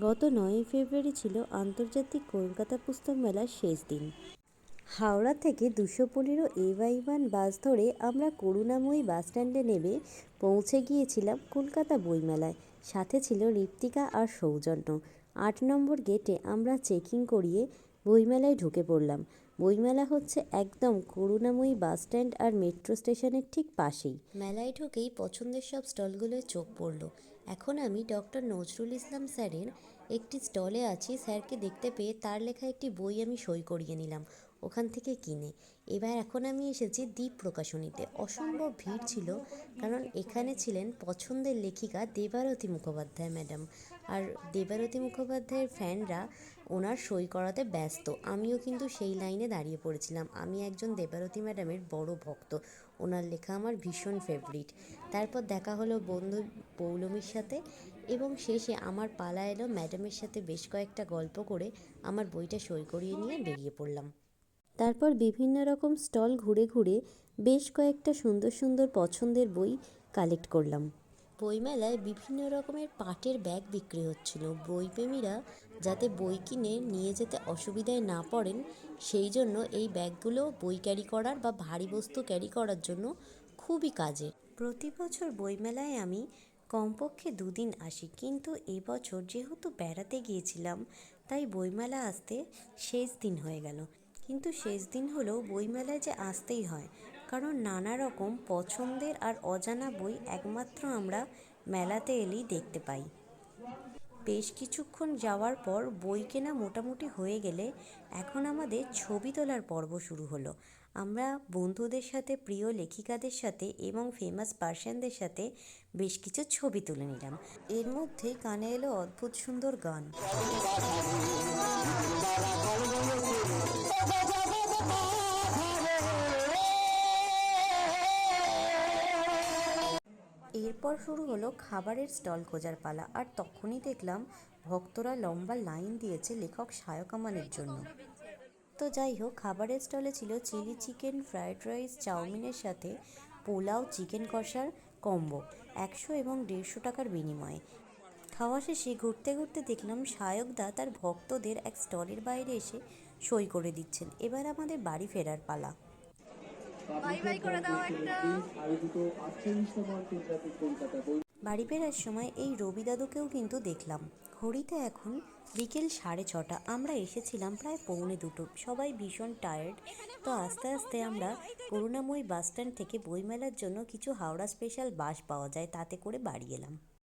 গত নয়ই ফেব্রুয়ারি ছিল আন্তর্জাতিক কলকাতা পুস্তক মেলার শেষ দিন। হাওড়া থেকে দুশো পনেরো এ ওয়াই ওয়ান বাস ধরে আমরা করুণাময়ী বাস স্ট্যান্ডে নেমে পৌঁছে গিয়েছিলাম কলকাতা বইমেলায়। সাথে ছিল ঋপ্তিকা আর সৌজন্য। আট নম্বর গেটে আমরা চেকিং করিয়ে বইমেলায় ঢুকে পড়লাম। বইমেলা হচ্ছে একদম করুণাময়ী বাস স্ট্যান্ড আর মেট্রো স্টেশনের ঠিক পাশেই। মেলায় ঢুকেই পছন্দের সব স্টলগুলোয় চোখ পড়ল। এখন আমি ডক্টর নজরুল ইসলাম স্যারের একটি স্টলে আছি। স্যারকে দেখতে পেয়ে তার লেখা একটি বই আমি সই করিয়ে নিলাম। ওখান থেকে কিনে। এবার এখন আমি এসেছি দ্বীপ প্রকাশনীতে। অসম্ভব ভিড় ছিল, কারণ এখানে ছিলেন পছন্দের লেখিকা দেবারতী মুখোপাধ্যায় ম্যাডাম। আর দেবারতী মুখোপাধ্যায়ের ফ্যানরা ওনার সই করাতে ব্যস্ত। আমিও কিন্তু সেই লাইনে দাঁড়িয়ে পড়েছিলাম। আমি একজন দেবারতী ম্যাডামের বড় ভক্ত। ওনার লেখা আমার ভীষণ ফেভারিট তারপর দেখা হলো বন্ধু পৌলমীর সাথে এবং শেষে আমার পালা এলো ম্যাডামের সাথে বেশ কয়েকটা গল্প করে আমার বইটা সই করিয়ে নিয়ে বেরিয়ে পড়লাম। তারপর বিভিন্ন রকম স্টল ঘুরে ঘুরে বেশ কয়েকটা সুন্দর সুন্দর পছন্দের বই কালেক্ট করলাম। বইমেলায় বিভিন্ন রকমের পাটের ব্যাগ বিক্রি হচ্ছিল। বইপ্রেমীরা যাতে বই কিনে নিয়ে যেতে অসুবিধায় না পড়েন, সেই জন্য এই ব্যাগগুলো বই ক্যারি করার বা ভারী বস্তু ক্যারি করার জন্য খুবই কাজে। প্রতি বছর বইমেলায় আমি কমপক্ষে দুদিন আসি, কিন্তু এবছর যেহেতু বেড়াতে গিয়েছিলাম, তাই বইমেলা আসতে শেষ দিন হয়ে গেল। কিন্তু শেষ দিন হলেও বইমেলায় যে আসতেই হয়, কারণ নানা রকম পছন্দের আর অজানা বই একমাত্র আমরা মেলাতে এলেই দেখতে পাই। বেশ কিছুক্ষণ যাওয়ার পর বই কেনা মোটামুটি হয়ে গেলে এখন আমাদের ছবি তোলার পর্ব শুরু হলো। আমরা বন্ধুদের সাথে, প্রিয় লেখিকাদের সাথে এবং ফেমাস পার্সনদের সাথে বেশ কিছু ছবি তুলে নিলাম। এর মধ্যে কানে এলো অদ্ভুত সুন্দর গান। এরপর শুরু হলো খাবারের স্টল খোঁজার পালা। আর তখনই দেখলাম ভক্তরা লম্বা লাইন দিয়েছে লেখক সায়ক আমানের জন্য। তো যাই হোক, খাবারের স্টলে ছিল চিলি চিকেন, ফ্রায়েড রাইস, চাউমিনের সাথে পোলাও, চিকেন কষার কম্বো, একশো এবং দেড়শো টাকার বিনিময়ে। খাওয়া শেষে ঘুরতে ঘুরতে দেখলাম সায়কদা তার ভক্তদের এক স্টলের বাইরে এসে সই করে দিচ্ছেন। এবার আমাদের বাড়ি ফেরার পালা। বাড়ি ফেরার সময় এই রবি দাদুকেও কিন্তু দেখলাম। ঘড়িতে এখন বিকেল সাড়ে ছটা। আমরা এসেছিলাম প্রায় পৌনে দুটো। সবাই ভীষণ টায়ার্ড তো আস্তে আস্তে আমরা করুণাময়ী বাস স্ট্যান্ড থেকে বইমেলার জন্য কিছু হাওড়া স্পেশাল বাস পাওয়া যায়। তাতে করে বাড়ি এলাম।